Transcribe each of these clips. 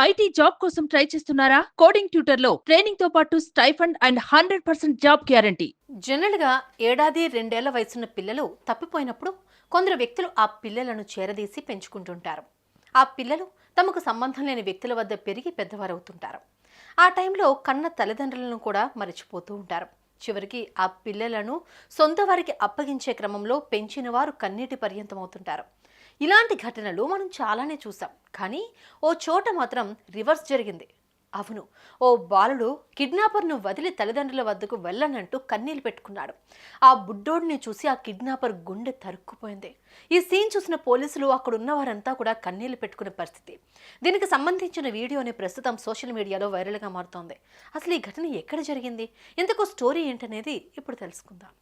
IT job కోసం try చేస్తున్నారా? Coding ట్యూటర్లో ట్రైనింగ్తో పాటు stipend and hundred percent job guarantee. జనరల్గా ఏడాది రెండేళ్ళ వయసున్న పిల్లలు తప్పిపోయినప్పుడు కొందరు వ్యక్తులు ఆ పిల్లలను చేరదీసి పెంచుకుంటుంటారు. ఆ పిల్లలు తమకు సంబంధం లేని వ్యక్తుల వద్ద పెరిగి పెద్దవారవుతుంటారు. ఆ టైంలో కన్న తల్లిదండ్రులను కూడా మరచిపోతూ ఉంటారు. చివరికి ఆ పిల్లలను సొంత వారికి అప్పగించే క్రమంలో పెంచిన వారు కన్నీటి పర్యంతమవుతుంటారు. ఇలాంటి ఘటనలు మనం చాలానే చూసాం. కానీ ఓ చోట మాత్రం రివర్స్ జరిగింది. అవును ఓ బాలుడు కిడ్నాపర్ను వదిలి తల్లిదండ్రుల వద్దకు వెళ్ళనంటూ కన్నీళ్ళు పెట్టుకున్నాడు. ఆ బుడ్డోడిని చూసి ఆ కిడ్నాపర్ గుండె తరుక్కుపోయింది. ఈ సీన్ చూసిన పోలీసులు అక్కడ ఉన్న వారంతా కూడా కన్నీళ్ళు పెట్టుకునే పరిస్థితి. దీనికి సంబంధించిన వీడియోని ప్రస్తుతం సోషల్ మీడియాలో వైరల్గా మారుతోంది. అసలు ఈ ఘటన ఎక్కడ జరిగింది? ఇంతకు స్టోరీ ఏంటనేది ఇప్పుడు తెలుసుకుందాం.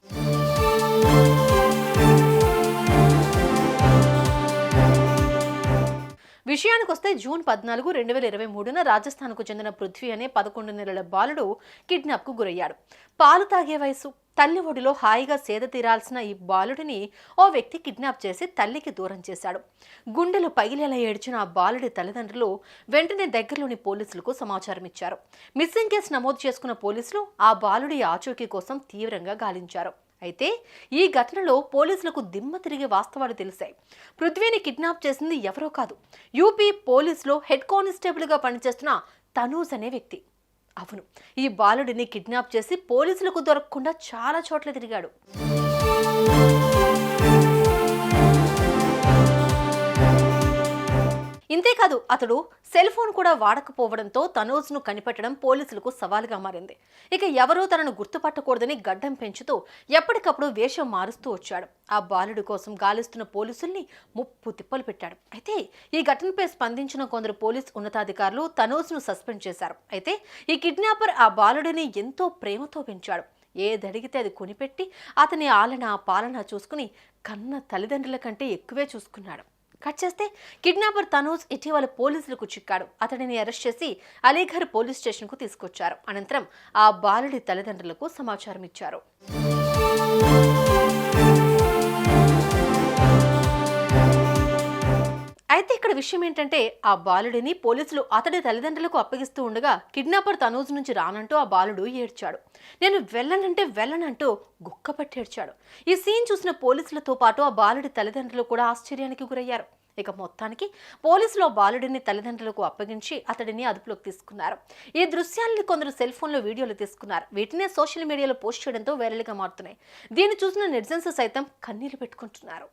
విషయానికి వస్తే జూన్ పద్నాలుగు రెండు వేల ఇరవై మూడున రాజస్థాన్కు చెందిన పృథ్వీ అనే పదకొండు నెలల బాలుడు కిడ్నాప్కు గురయ్యాడు. పాలు తాగే వయసు. తల్లి ఒడిలో హాయిగా సేద తీరాల్సిన ఈ బాలుడిని ఓ వ్యక్తి కిడ్నాప్ చేసి తల్లికి దూరం చేశాడు. గుండెలు పగిలేలా ఏడ్చిన ఆ బాలుడి తల్లిదండ్రులు వెంటనే దగ్గరలోని పోలీసులకు సమాచారం ఇచ్చారు. మిస్సింగ్ కేసు నమోదు చేసుకున్న పోలీసులు ఆ బాలుడి ఆచూకీ కోసం తీవ్రంగా గాలించారు. అయితే ఈ ఘటనలో పోలీసులకు దిమ్మ తిరిగి వాస్తవాలు తెలిసాయి. పృథ్వీని కిడ్నాప్ చేసింది ఎవరో కాదు. యూపీ పోలీసులో హెడ్ కానిస్టేబుల్గా పనిచేస్తున్న తనూజ్ అనే వ్యక్తి. అవును ఈ బాలుడిని కిడ్నాప్ చేసి పోలీసులకు దొరకకుండా చాలా చోట్ల తిరిగాడు. ఇంతేకాదు అతడు సెల్ ఫోన్ కూడా వాడకపోవడంతో తనోజ్ను కనిపెట్టడం పోలీసులకు సవాలుగా మారింది. ఇక ఎవరూ తనను గుర్తుపట్టకూడదని గడ్డం పెంచుతూ ఎప్పటికప్పుడు వేషం మారుస్తూ వచ్చాడు. ఆ బాలుడి కోసం గాలిస్తున్న పోలీసుల్ని ముప్పు తిప్పలు పెట్టాడు. అయితే ఈ ఘటనపై స్పందించిన కొందరు పోలీస్ ఉన్నతాధికారులు తనోజ్ను సస్పెండ్ చేశారు. అయితే ఈ కిడ్నాపర్ ఆ బాలుడిని ఎంతో ప్రేమతో పెంచాడు. ఏదడిగితే అది కొనిపెట్టి అతని ఆలన పాలన చూసుకుని కన్న తల్లిదండ్రుల కంటే ఎక్కువే చూసుకున్నాడు. కట్ చేస్తే కిడ్నాపర్ తనూజ్ ఇటీవల పోలీసులకు చిక్కాడు. అతడిని అరెస్ట్ చేసి అలీఘర్ పోలీస్ స్టేషన్కు తీసుకొచ్చారు. అనంతరం ఆ బాలుడి తల్లిదండ్రులకు సమాచారం ఇచ్చారు విషయం ఏంటంటే ఆ బాలుడిని పోలీసులు అతడి తల్లిదండ్రులకు అప్పగిస్తూ ఉండగా కిడ్నాపర్ తనూజ్ నుంచి రానంటూ ఆ బాలుడు ఏడ్చాడు. నేను వెళ్ళనంటే వెళ్ళనంటూ గుక్కపట్టి ఏడ్చాడు. ఈ సీన్ చూసిన పోలీసులతో పాటు ఆ బాలుడి తల్లిదండ్రులు కూడా ఆశ్చర్యానికి గురయ్యారు. ఇక మొత్తానికి పోలీసులు బాలుడిని తల్లిదండ్రులకు అప్పగించి అతడిని అదుపులోకి తీసుకున్నారు. ఈ దృశ్యాలని కొందరు సెల్ ఫోన్లో వీడియోలు తీసుకున్నారు. వీటినే సోషల్ మీడియాలో పోస్ట్ చేయడంతో వైరల్గా మారుతున్నాయి. దీన్ని చూసిన నెటిజన్స్ సైతం కన్నీళ్ళు పెట్టుకుంటున్నారు.